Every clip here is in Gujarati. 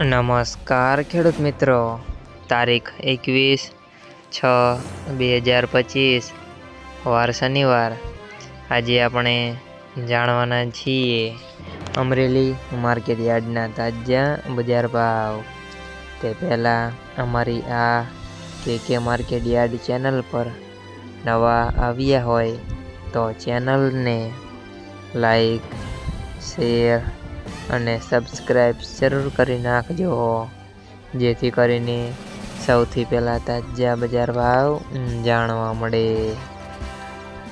નમસ્કાર, ખેડૂત મિત્રો. તારીખ એકવીસ છ બે હજાર પચીસ, વાર શનિવાર. આજે આપણે જાણવાના છીએ અમરેલી માર્કેટ યાર્ડના તાજા બજાર ભાવ. તે પહેલાં અમારી આ કે માર્કેટ યાર્ડ ચેનલ પર નવા આવ્યા હોય તો ચેનલને લાઈક, શેર અને સબસ્ક્રાઈબ જરૂર કરી નાખજો. જેથી કરીને સૌથી પહેલાં તાજા બજાર ભાવ જાણવા મળે.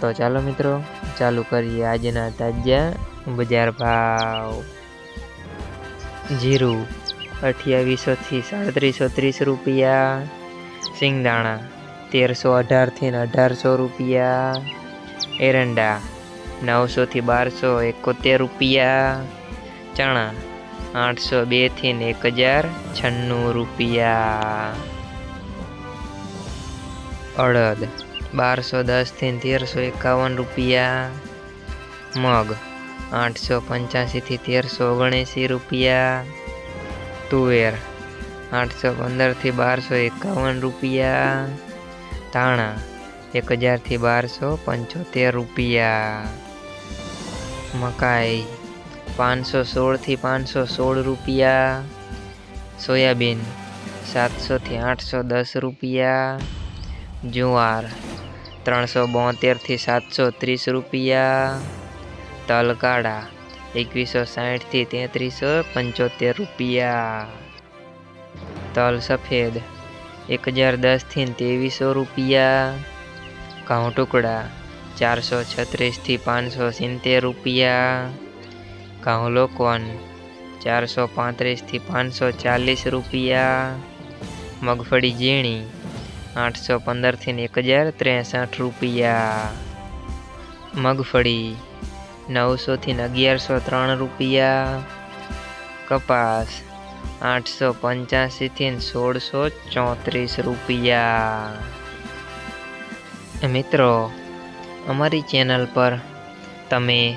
તો ચાલો મિત્રો, ચાલુ કરીએ આજના તાજા બજાર ભાવ. જીરું અઠ્યાવીસોથી સાડત્રીસો ત્રીસ રૂપિયા. સિંગદાણા તેરસો અઢારથી અઢારસો રૂપિયા. એરંડા નવસોથી બારસો એકોતેર રૂપિયા. ચણા, આઠસો બેથી ને એક હજાર છન્નું રૂપિયા. અડદ, બારસો દસથી તેરસો એકાવન રૂપિયા. મગ, આઠસો પંચ્યાસીથી તેરસો ઓગણએંસી રૂપિયા. તુવેર, આઠસો પંદરથી બારસો એકાવન રૂપિયા. ધાણા, એક હજારથી બારસો પંચોતેર રૂપિયા. મકાઈ પાંચસો સોળથી પાંચસો સોળ રૂપિયા. સોયાબીન સાતસોથી આઠસો દસ રૂપિયા. જુવાર ત્રણસો બોતેરથી સાતસો ત્રીસ રૂપિયા. તલ કાળા એકવીસો સાઠથી તેત્રીસો પંચોતેર રૂપિયા. તલ સફેદ એક હજાર દસથી ત્રેવીસો રૂપિયા. ઘઉં ટુકડા ચારસો છત્રીસથી પાંચસો સિત્તેર રૂપિયા. ઘઉં લોકવન ચારસો પાંત્રીસથી પાંચસો ચાલીસ રૂપિયા. મગફળી ઝીણી, આઠસો પંદરથી એક હજાર ત્રેસઠ રૂપિયા. મગફળી, નવસોથી અગિયારસો ત્રણ રૂપિયા. કપાસ, આઠસો પંચ્યાસીથી સોળસો ચોત્રીસ રૂપિયા. મિત્રો, અમારી ચેનલ પર તમે